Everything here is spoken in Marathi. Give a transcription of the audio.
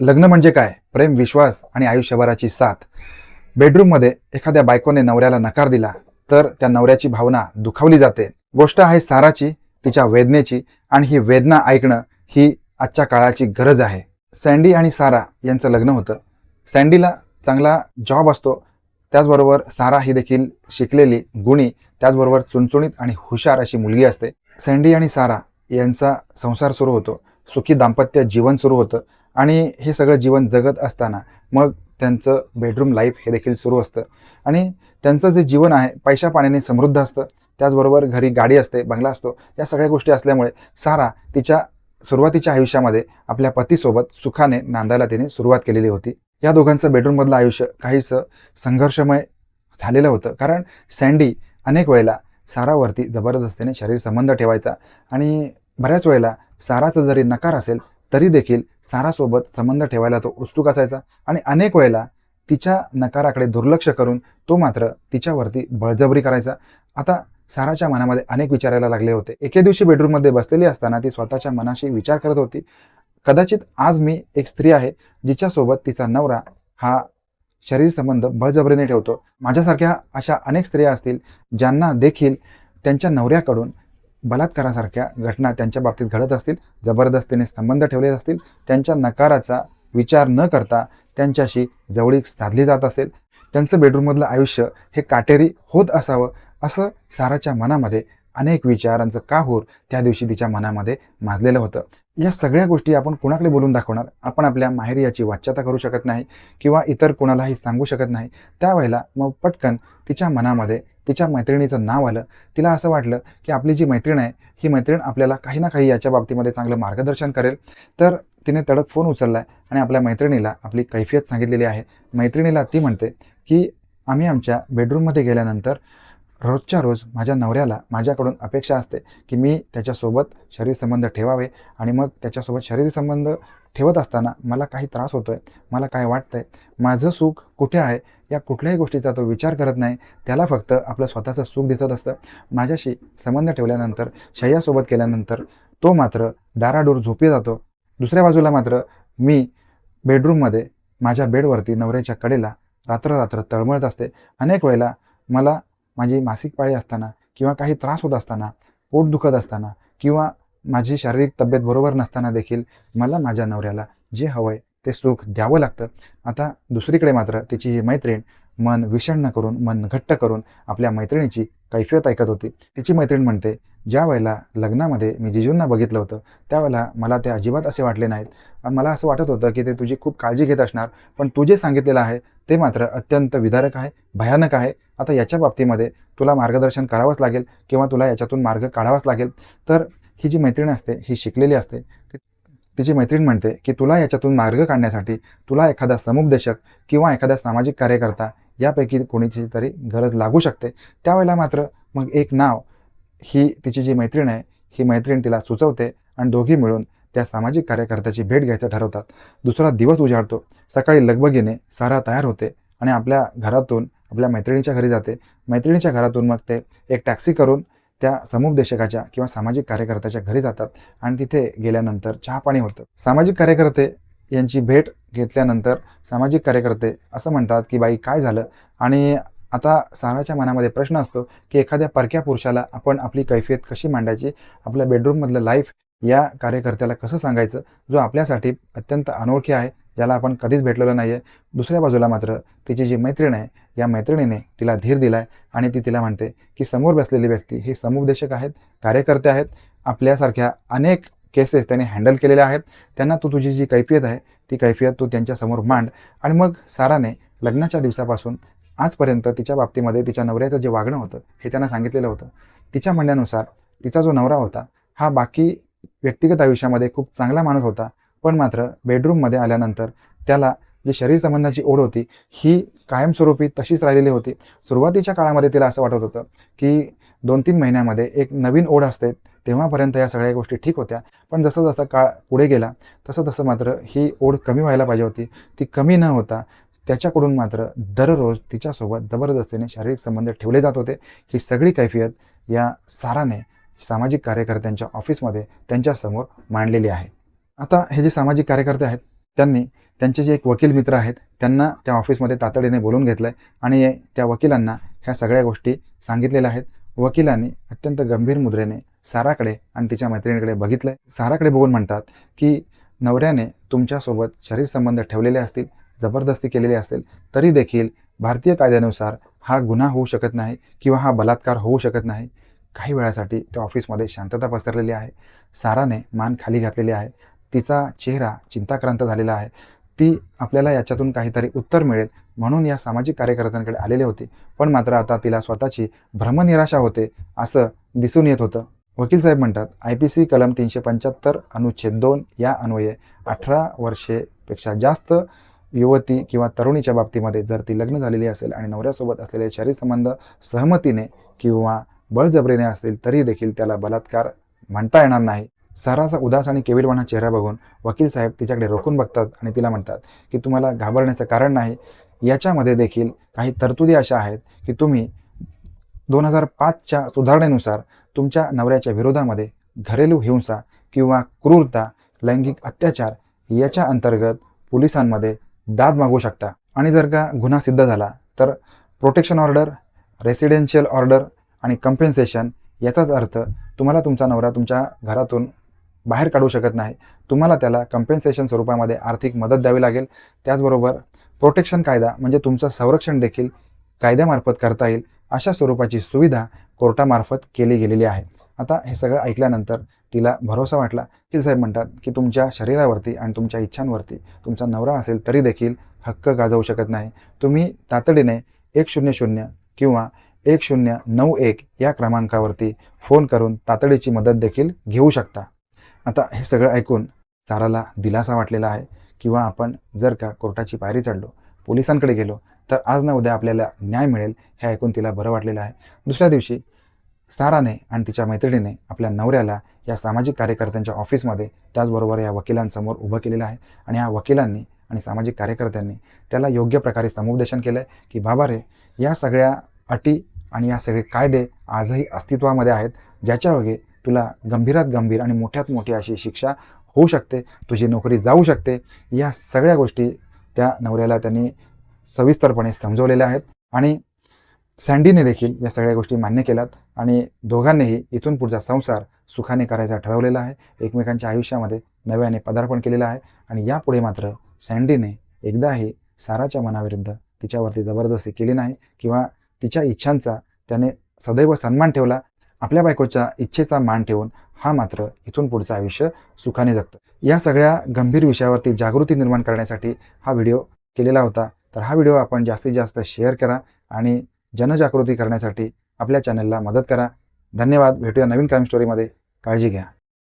लग्न म्हणजे काय? प्रेम विश्वास आणि आयुष्यभराची साथ. बेडरूममध्ये एखाद्या बायकोने नवऱ्याला नकार दिला तर त्या नवऱ्याची भावना दुखावली जाते. गोष्ट आहे साराची तिच्या वेदनेची आणि ही वेदना ऐकणं ही आजच्या काळाची गरज आहे. सँडी आणि सारा यांचं लग्न होतं. सँडीला चांगला जॉब असतो. त्याचबरोबर सारा ही देखील शिकलेली गुणी त्याचबरोबर चुणचुणीत आणि हुशार अशी मुलगी असते. सँडी आणि सारा यांचा संसार सुरू होतो. सुखी दाम्पत्य जीवन सुरू होतं. आणि हे सगळं जीवन जगत असताना मग त्यांचं बेडरूम लाईफ हे देखील सुरू असतं. आणि त्यांचं जे जीवन आहे पैशा पाण्याने समृद्ध असतं. त्याचबरोबर घरी गाडी असते बंगला असतो या सगळ्या गोष्टी असल्यामुळे सारा तिच्या सुरुवातीच्या आयुष्यामध्ये आपल्या पतीसोबत सुखाने नांदायला तिने सुरुवात केलेली होती. या दोघांचं बेडरूममधलं आयुष्य काहीसं संघर्षमय झालेलं होतं. कारण सँडी अनेक वेळेला सारावरती जबरदस्तीने शरीर संबंध ठेवायचा आणि बऱ्याच वेळेला साराचा जरी नकार असेल तरी देखील सारासोबत संबंध ठेवायला तो उत्सुक असायचा आणि अनेक वेळेला तिच्या नकाराकडे दुर्लक्ष करून तो मात्र तिच्यावरती बळजबरी करायचा. आता साराच्या मनामध्ये अनेक विचारायला लागले होते. एके दिवशी बेडरूममध्ये बसलेली असताना ती स्वतःच्या मनाशी विचार करत होती. कदाचित आज मी एक स्त्री आहे जिच्यासोबत तिचा नवरा हा शरीर संबंध बळजबरीने ठेवतो. माझ्यासारख्या अशा अनेक स्त्रिया असतील ज्यांना देखील त्यांच्या नवऱ्याकडून बलात्कारासारख्या घटना त्यांच्या बाबतीत घडत असतील जबरदस्तीने संबंध ठेवले असतील त्यांच्या नकाराचा विचार न करता त्यांच्याशी जवळीक साधली जात असेल त्यांचं बेडरूममधलं आयुष्य हे काटेरी होत असावं असं साराच्या मनामध्ये अनेक विचारांचं काहूर त्या दिवशी तिच्या मनामध्ये माजलेलं होतं. या सगळ्या गोष्टी आपण कुणाकडे बोलून दाखवणार? आपण आपल्या माहेरी याची वाच्यता करू शकत नाही किंवा इतर कुणालाही सांगू शकत नाही. त्यावेळेला मग पटकन तिच्या मनामध्ये तिच्या मैत्रिणीचं नाव आलं तिला असं वाटलं की आपली जी मैत्रीण आहे ही मैत्रीण आपल्याला काही ना काही याच्या बाबतीमध्ये चांगलं मार्गदर्शन करेल. तर तिने तडक फोन उचलला आहे आणि आपल्या मैत्रिणीला आपली कैफियत सांगितलेली आहे. मैत्रिणीला ती म्हणते की आम्ही आमच्या बेडरूममध्ये गेल्यानंतर रोजच्या रोज माझ्या नवऱ्याला माझ्याकडून अपेक्षा असते की मी त्याच्यासोबत शरीर संबंध ठेवावे आणि मग त्याच्यासोबत शरीर संबंध ठेवत असताना मला काही त्रास होतो आहे मला काय वाटतं आहे माझं सुख कुठे आहे या कुठल्याही गोष्टीचा तो विचार करत नाही. त्याला फक्त आपलं स्वतःचं सुख दिसत असतं. माझ्याशी संबंध ठेवल्यानंतर शय्यासोबत केल्यानंतर तो मात्र दाराडोर झोपी जातो. दुसऱ्या बाजूला मात्र मी बेडरूममध्ये माझ्या बेडवरती नवऱ्याच्या कडेला रात्ररात्र तळमळत असते. अनेक वेळेला मला माझी मासिक पाळी असताना किंवा काही त्रास होत असताना पोट दुखत असताना किंवा माझी शारीरिक तब्येत बरोबर नसताना देखील मला माझ्या नवऱ्याला जे हवं आहे ते सुख द्यावं लागतं. आता दुसरीकडे मात्र तिची ही मैत्रीण मन विषण्ण करून मन घट्ट करून आपल्या मैत्रिणीची कैफियत ऐकत होती. तिची मैत्रीण म्हणते ज्या वेळेला लग्नामध्ये मी जिजूंना बघितलं होतं त्यावेळेला मला ते अजिबात असे वाटले नाहीत. मला असं वाटत होतं की ते तुझी खूप काळजी घेत असणार पण तू जे सांगितलेलं आहे ते मात्र अत्यंत विदारक आहे भयानक आहे. आता याच्या बाबतीमध्ये तुला मार्गदर्शन करावंच लागेल किंवा तुला याच्यातून मार्ग काढावाच लागेल. तर ही जी मैत्रीण असते ही शिकलेली असते तिची मैत्रीण म्हणते की तुला याच्यातून मार्ग काढण्यासाठी तुला एखादा समुपदेशक किंवा एखादा सामाजिक कार्यकर्ता यापैकी कोणीची तरी गरज लागू शकते. त्यावेळेला मात्र मग एक नाव ही तिची जी मैत्रीण आहे ही मैत्रीण तिला सुचवते आणि दोघी मिळून त्या सामाजिक कार्यकर्त्याची भेट घ्यायचं ठरवतात. दुसरा दिवस उजाडतो. सकाळी लगबगीने सारा तयार होते आणि आपल्या घरातून आपल्या मैत्रिणीच्या घरी जाते. मैत्रिणीच्या घरातून मग ते एक टॅक्सी करून त्या समुपदेशकाच्या किंवा सामाजिक कार्यकर्त्याच्या घरी जातात आणि तिथे गेल्यानंतर चहा पाणी होतं. सामाजिक कार्यकर्ते यांची भेट घेतल्यानंतर सामाजिक कार्यकर्ते असं म्हणतात की बाई काय झालं? आणि आता साराच्या मनामध्ये प्रश्न असतो की एखाद्या परक्या पुरुषाला आपण आपली कैफियत कशी मांडायची? आपल्या बेडरूममधलं लाईफ या कार्यकर्त्याला कसं सांगायचं? जो आपल्यासाठी अत्यंत अनोळखी आहे ज्याला आपण कधीच भेटलेलं नाही आहे दुसऱ्या बाजूला मात्र तिची जी मैत्रीण आहे या मैत्रिणीने तिला धीर दिला आहे आणि ती तिला म्हणते की समोर बसलेली व्यक्ती हे समुपदेशक आहेत कार्यकर्ते आहेत. आपल्यासारख्या अनेक केसेस त्यांनी हँडल केलेल्या आहेत. त्यांना तू तुझी जी कैफियत आहे ती कैफियत तू त्यांच्यासमोर मांड. आणि मग साराने लग्नाच्या दिवसापासून आजपर्यंत तिच्या बाबतीमध्ये तिच्या नवऱ्याचं जे वागणं होतं हे त्यांना सांगितलेलं होतं. तिच्या म्हणण्यानुसार तिचा जो नवरा होता हा बाकी व्यक्तिगत आयुष्यामध्ये खूप चांगला माणूस होता. पण मात्र बेडरूममध्ये आल्यानंतर त्याला जी शरीर संबंधाची ओढ होती ही कायमस्वरूपी तशीच राहिलेली होती. सुरुवातीच्या काळामध्ये तिला असं वाटत होतं की दोन तीन महिन्यामध्ये एक नवीन ओढ असते तेव्हापर्यंत या सगळ्या गोष्टी ठीक होत्या. पण जसं जसं काळ पुढे गेला तसं तसं मात्र ही ओढ कमी व्हायला पाहिजे होती. ती कमी न होता त्याच्याकडून मात्र दररोज तिच्यासोबत जबरदस्तीने शारीरिक संबंध ठेवले जात होते. ही सगळी कैफियत या साराने सामाजिक कार्यकर्त्यांच्या ऑफिसमध्ये त्यांच्यासमोर मांडलेली आहे. आता हे जे सामाजिक कार्यकर्ते आहेत त्यांनी त्यांचे जे एक वकील मित्र आहेत त्यांना त्या ऑफिसमध्ये तातडीने बोलून घेतलंय आणि त्या वकिलांना ह्या सगळ्या गोष्टी सांगितलेल्या आहेत. वकिलांनी अत्यंत गंभीर मुद्रेने साराकडे आणि तिच्या मैत्रिणीकडे बघितलंय. साराकडे बघून म्हणतात की नवऱ्याने तुमच्यासोबत शरीर संबंध ठेवलेले असतील जबरदस्ती केलेली असेल तरी देखील भारतीय कायद्यानुसार हा गुन्हा होऊ शकत नाही किंवा हा बलात्कार होऊ शकत नाही. काही वेळासाठी त्या ऑफिसमध्ये शांतता पसरलेली आहे. साराने मान खाली घातलेली आहे. तिचा चेहरा चिंताक्रांत झालेला आहे. ती आपल्याला याच्यातून काहीतरी उत्तर मिळेल म्हणून या सामाजिक कार्यकर्त्यांकडे आलेले होते. पण मात्र आता तिला स्वतःची भ्रमनिराशा होते असं दिसून येत होतं. वकील साहेब म्हणतात आय पी सी कलम तीनशे पंच्याहत्तर अनुच्छेद दोन या अन्वये अठरा वर्षेपेक्षा जास्त युवती किंवा तरुणीच्या बाबतीमध्ये जर ती लग्न झालेली असेल आणि नवऱ्यासोबत असलेले शरीर संबंध सहमतीने किंवा बळजबरीने असतील तरी देखील त्याला बलात्कार म्हणता येणार नाही. सारासा उदास आणि केविलवाणा चेहरा बघून वकील साहेब तिच्याकडे रोखून बघतात आणि तिला म्हणतात की तुम्हाला घाबरण्याचं कारण नाही. याच्यामध्ये देखील काही तरतुदी अशा आहेत की तुम्ही दोन हजार पाचच्या सुधारणेनुसार तुमच्या नवऱ्याच्या विरोधामध्ये घरेलू हिंसा किंवा क्रूरता लैंगिक अत्याचार याच्या अंतर्गत पोलिसांमध्ये दाद मागू शकता. आणि जर का गुन्हा सिद्ध झाला तर प्रोटेक्शन ऑर्डर रेसिडेन्शियल ऑर्डर आणि कम्पेन्सेशन याचाच अर्थ तुम्हाला तुमचा नवरा तुमच्या घरातून बाहेर काढू शकत नाही. तुम्हाला त्याला कम्पेन्सेशन स्वरूपामध्ये आर्थिक मदत द्यावी लागेल. त्याचबरोबर प्रोटेक्शन कायदा म्हणजे तुमचं संरक्षण देखील कायद्यामार्फत करता येईल. अशा स्वरूपाची सुविधा कोर्टामार्फत केली गेलेली आहे. आता हे सगळं ऐकल्यानंतर तिला भरोसा वाटला. की साहेब म्हणतात की तुमच्या शरीरावरती आणि तुमच्या इच्छांवरती तुमचा नवरा असेल तरी देखील हक्क गाजवू शकत नाही. तुम्ही तातडीने एक शून्य शून्य किंवा एक शून्य नऊ एक या क्रमांकावरती फोन करून तातडीची मदत देखील घेऊ शकता. आता हे सगळं ऐकून साराला दिलासा वाटलेला आहे किंवा आपण जर का कोर्टाची पायरी चढलो पोलिसांकडे गेलो तर आज ना उद्या आपल्याला न्याय मिळेल हे ऐकून तिला बरं वाटलेलं आहे. दुसऱ्या दिवशी साराने आणि तिच्या मैत्रिणीने आपल्या नवऱ्याला या सामाजिक कार्यकर्त्यांच्या ऑफिसमध्ये त्याचबरोबर या वकिलांसमोर उभं केलेलं आहे आणि या वकिलांनी आणि सामाजिक कार्यकर्त्यांनी त्याला योग्य प्रकारे समुपदेशन केलं आहे की बाबा रे या सगळ्या अटी आणि या सगळे कायदे आजही अस्तित्वामध्ये आहेत ज्याच्या वगैरे तुला गंभीरात गंभीर आणि मोठ्यात मोठी अशी शिक्षा होऊ शकते तुझी नोकरी जाऊ शकते. या सगळ्या गोष्टी त्या नवऱ्याला त्यांनी सविस्तरपणे समजवलेल्या आहेत आणि सँडीने देखील या सगळ्या गोष्टी मान्य केल्यात आणि दोघांनीही इथून पुढचा संसार सुखाने करायचा ठरवलेला आहे. एकमेकांच्या आयुष्यामध्ये नव्याने पदार्पण केलेलं आहे आणि यापुढे मात्र सँडीने एकदाही साराच्या मनाविरुद्ध तिच्यावरती जबरदस्ती केली नाही किंवा तिच्या इच्छांचा त्याने सदैव सन्मान ठेवला आपल्या बायकोच्या इच्छेचा मान ठेवून हा मात्र इथून पुढचं आयुष्य सुखाने जगतो. या सगळ्या गंभीर विषयावरती जागृती निर्माण करण्यासाठी हा व्हिडिओ केलेला होता. तर हा व्हिडिओ आपण जास्तीत जास्त शेअर करा आणि जनजागृती करण्यासाठी आपल्या चॅनलला मदत करा. धन्यवाद. भेटूया नवीन क्राईम स्टोरीमध्ये काळजी घ्या.